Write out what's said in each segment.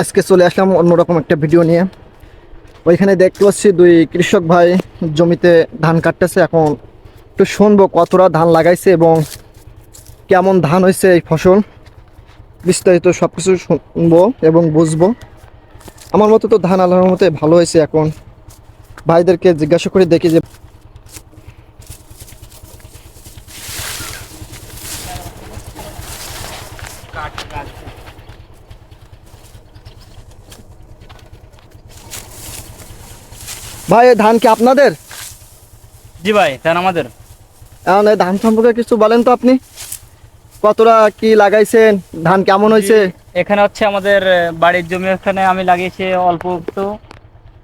আজকে চলে আসলাম অন্যরকম একটা ভিডিও নিয়ে। ওইখানে দেখতে পাচ্ছি দুই কৃষক ভাই জমিতে ধান কাটতেছে। এখন একটু শুনব কতটা ধান লাগাইছে এবং কেমন ধান হয়েছে এই ফসল। বিস্তারিত সব কিছু শুনব এবং বুঝব। আমার মতো তো ধান আল্লাহর মতে ভালো হয়েছে এখন। ভাইদেরকে জিজ্ঞাসা করে দেখি যে ভাই এই ধান কি আপনাদের? জি ভাই ধান আমাদের। এখন এই ধান সম্পর্কে কিছু বলেন তো আপনি। কতটা কি লাগাইছেন? ধান কেমন হয়েছে? এখানে হচ্ছে আমাদের বাড়ির জমি এখানে আমি লাগিয়েছি অল্প একটু।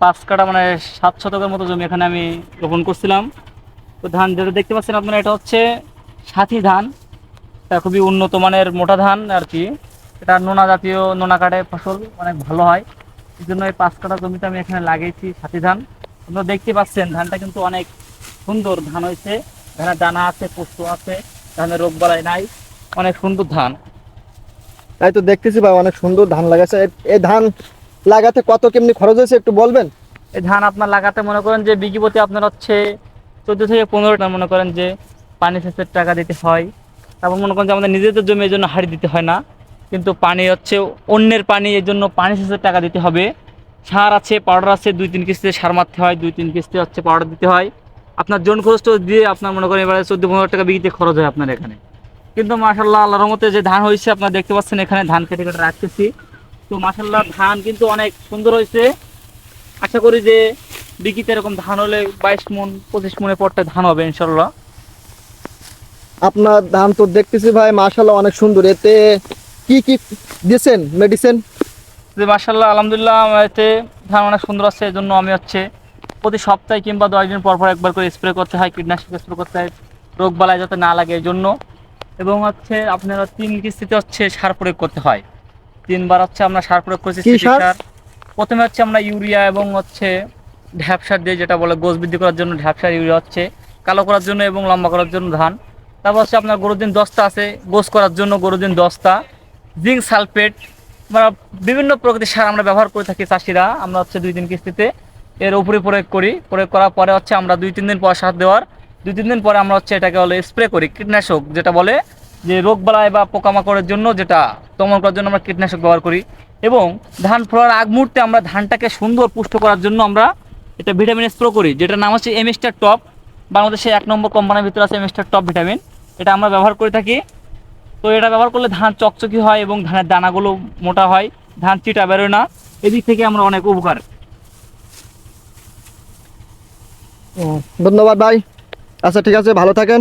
পাঁচ কাটা মানে সাত শতকের মতো জমি এখানে আমি রোপণ করছিলাম। তো ধান যেটা দেখতে পাচ্ছেন আপনারা এটা হচ্ছে সাথী ধান। এটা খুবই উন্নত মানের মোটা ধান আর কি। এটা নোনা জাতীয় নোনা কাটে ফসল অনেক ভালো হয়। এই জন্য এই পাঁচ কাটা জমিতে আমি এখানে লাগিয়েছি সাথী ধান। আপনারা দেখতে পাচ্ছেন ধানটা কিন্তু অনেক সুন্দর ধান হয়েছে। ধানের দানা আছে পোস্ত আছে ধানের রোগ বালাই নাই অনেক সুন্দর ধান। তাই তো দেখতেছি ভাই অনেক সুন্দর ধান লাগাচ্ছে এ- এই ধান লাগাতে কত কেমনি খরচ হয়েছে একটু বলবেন? এই ধান আপনার লাগাতে মনে করেন যে বিঘি প্রতি আপনার হচ্ছে চোদ্দ থেকে পনেরো টাকা মনে করেন যে পানি সেচের টাকা দিতে হয়। তারপর মনে করেন যে আমাদের নিজেদের জমি এই জন্য হাড়ি দিতে হয় না। কিন্তু পানি হচ্ছে অন্যের পানি এর জন্য পানি সেচের টাকা দিতে হবে। সার আছে পাউডার আছে, দুই তিন কিস্তিতে সার মারতে হয়, দুই তিন কিস্তি হচ্ছে পাউডার দিতে হয়। আপনার জন খরচটা দিয়ে আপনার মনে করেন এবারে চোদ্দ পনেরো টাকা বিঘিতে খরচ হয় আপনার এখানে। কিন্তু মাসাল্লাহ আল্লাহর মতে যে ধান হয়েছে, আপনার দেখতে পাচ্ছেন এখানে ধান কেটে কেটে রাখতেছি। তো মাসাল্লাহ ধান কিন্তু অনেক সুন্দর হয়েছে। আশা করি যে বিকিতে এরকম ধান হলে বাইশ মন, পঁচিশ মনের পরটা ধান হবে ইনশাল্লাহ আপনার ধান তো দেখতেছি ভাই মাশাল্লাহ অনেক সুন্দর। এতে কি কি দিয়েছেন? মেডিসিন যে মার্শাল্লাহ আলহামদুলিল্লাহ আমার এতে ধান অনেক সুন্দর আছে এই জন্য আমি হচ্ছে প্রতি সপ্তাহে কিংবা দশ দিন পর পর একবার করে স্প্রে করতে হয় কীটনাশক স্প্রে করতে হয় রোগ বালাই যাতে না লাগে এই জন্য এবং হচ্ছে আপনারা তিন কিস্তিতে হচ্ছে সার প্রয়োগ করতে হয়। তিনবার হচ্ছে আমরা সার প্রয়োগ করছি সার? প্রথমে হচ্ছে আমরা ইউরিয়া এবং হচ্ছে ঢ্যাপ সার দিয়ে যেটা বলে গোছ বৃদ্ধি করার জন্য ঢ্যাপ সার ইউরিয়া হচ্ছে কালো করার জন্য এবং লম্বা করার জন্য ধান। তারপর হচ্ছে আপনার গরুর দিন দস্তা আছে গোছ করার জন্য গরুর দিন দস্তা জিঙ্ক সালফেট বিভিন্ন প্রকৃতির সার আমরা ব্যবহার করে থাকি চাষিরা। আমরা হচ্ছে দুই তিন কিস্তিতে এর উপরে প্রয়োগ করি। প্রয়োগ করার পরে হচ্ছে আমরা দুই তিন দিন পর সার দেওয়ার। দুই তিন দিন পরে আমরা হচ্ছে এটাকে হলে স্প্রে করি, কীটনাশক যেটা বলে যে রোগ বালাই বা পোকামাকড়ের জন্য যেটা দমন করার জন্য আমরা কীটনাশক ব্যবহার করি। এবং ধান ফলার আগ মুহূর্তে আমরা ধানটাকে সুন্দর পুষ্ট করার জন্য আমরা এটা ভিটামিন স্প্রে করি, যেটার নাম হচ্ছে এমএস্টার টপ বাংলাদেশে এক নম্বর কোম্পানির ভিতরে আছে এমএস্টার টপ ভিটামিন এটা আমরা ব্যবহার করে থাকি। তো এটা ব্যবহার করলে ধান চকচকি হয় এবং ধানের দানাগুলো মোটা হয়। ধান চিটা বেরোয় না। এদিক থেকে আমরা অনেক উপকার। ধন্যবাদ ভাই। আচ্ছা ঠিক আছে, ভালো থাকেন।